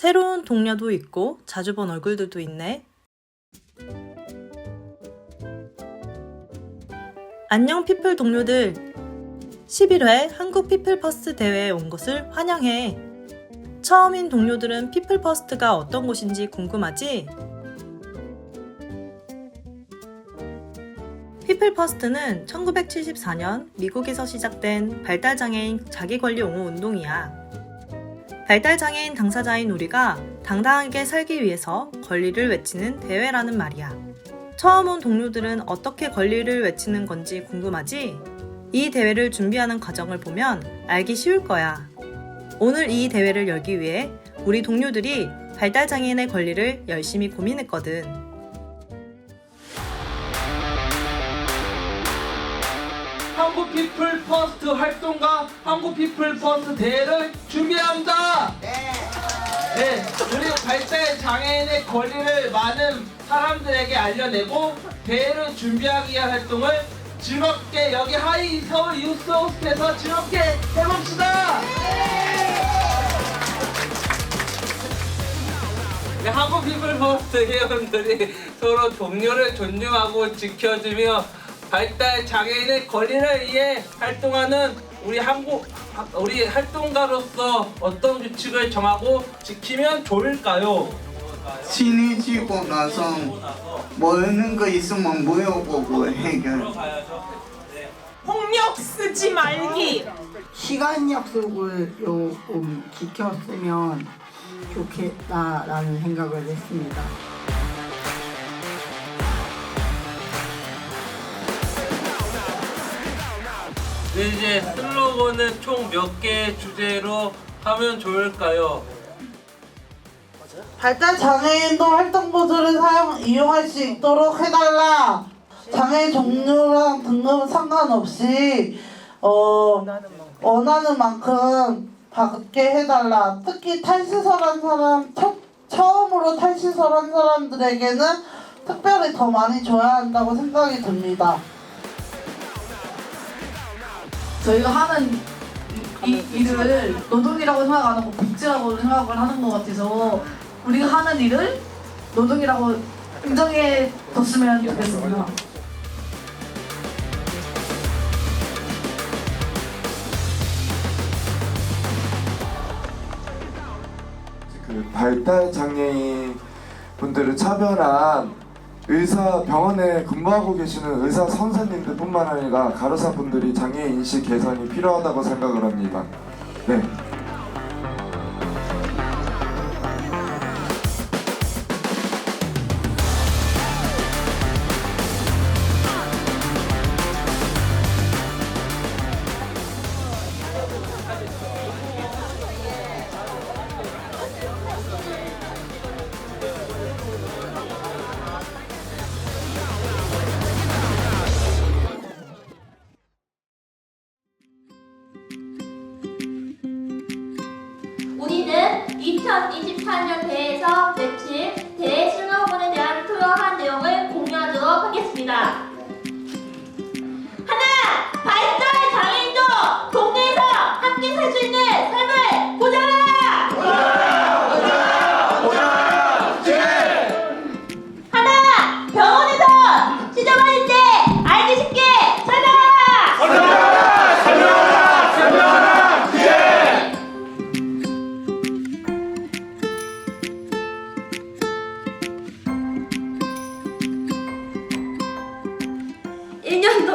새로운 동료도 있고 자주 본 얼굴들도 있네. 안녕 피플 동료들. 11회 한국 피플 퍼스트 대회에 온 것을 환영해. 처음인 동료들은 피플 퍼스트가 어떤 곳인지 궁금하지? 피플 퍼스트는 1974년 미국에서 시작된 발달장애인 자기권리 옹호 운동이야. 발달장애인 당사자인 우리가 당당하게 살기 위해서 권리를 외치는 대회라는 말이야. 처음 온 동료들은 어떻게 권리를 외치는 건지 궁금하지? 이 대회를 준비하는 과정을 보면 알기 쉬울 거야. 오늘 이 대회를 열기 위해 우리 동료들이 발달장애인의 권리를 열심히 고민했거든. 한국 피플 퍼스트 활동과 한국 피플 퍼스트 대회를 준비합니다. 네. 우리 발달 장애인의 권리를 많은 사람들에게 알려내고 대회를 준비하기 위한 활동을 즐겁게 여기 하이 서울 유스 호스트에서 즐겁게 해봅시다. 네, 한국 피플 퍼스트 회원들이 서로 동료를 존중하고 지켜주며 발달 장애인의 권리를 위해 활동하는 우리 한국 우리 활동가로서 어떤 규칙을 정하고 지키면 좋을까요? 친해지고 나서 모르는 거 있으면 물어보고 해결. 폭력 쓰지 말기. 시간 약속을 조금 지켰으면 좋겠다라는 생각을 했습니다. 네, 이제 슬로건은 총 몇 개의 주제로 하면 좋을까요? 발달 장애인도 활동 보조를 사용 이용할 수 있도록 해달라. 장애 종류랑 등급 상관없이 어 원하는 만큼 받게 해달라. 특히 탈시설한 사람 첫, 처음으로 탈시설한 사람들에게는 특별히 더 많이 줘야 한다고 생각이 듭니다. 저희가 하는 이, 이 일을 노동이라고 생각 안 하고 복지라고 생각을 하는 것 같아서 우리가 하는 일을 노동이라고 인정해 줬으면 좋겠습니다. 그 발달 장애인 분들을 차별한 의사 병원에 근무하고 계시는 의사 선생님들뿐만 아니라 간호사 분들이 장애 인식 개선이 필요하다고 생각을 합니다. 네. 우리는 2024년 대회에서 며칠 대회 슬로건에 대한 투명한 내용을 공유하도록 하겠습니다.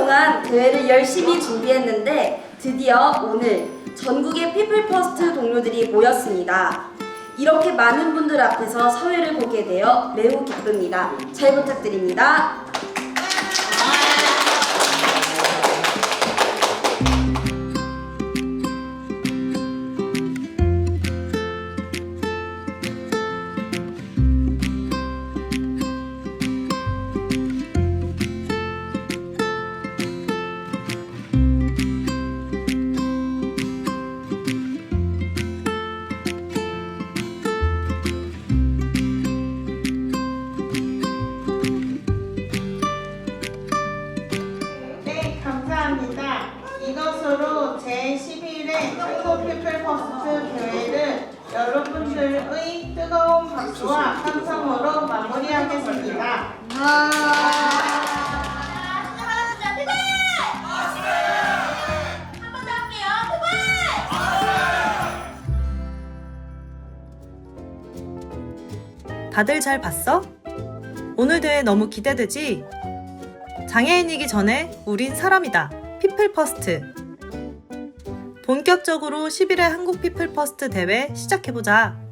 동안 대회를 열심히 준비했는데 드디어 오늘 전국의 피플 퍼스트 동료들이 모였습니다. 이렇게 많은 분들 앞에서 사회를 보게 되어 매우 기쁩니다. 잘 부탁드립니다. 행복의 페퍼스 교회를 여러분들의 뜨거운 박수와 환성으로 마무리하겠습니다. 다들 잘 봤어? 오늘 대회 너무 기대되지? 장애인이기 전에 우린 사람이다. 피플 퍼스트. 본격적으로 11회 한국 피플 퍼스트 대회 시작해보자.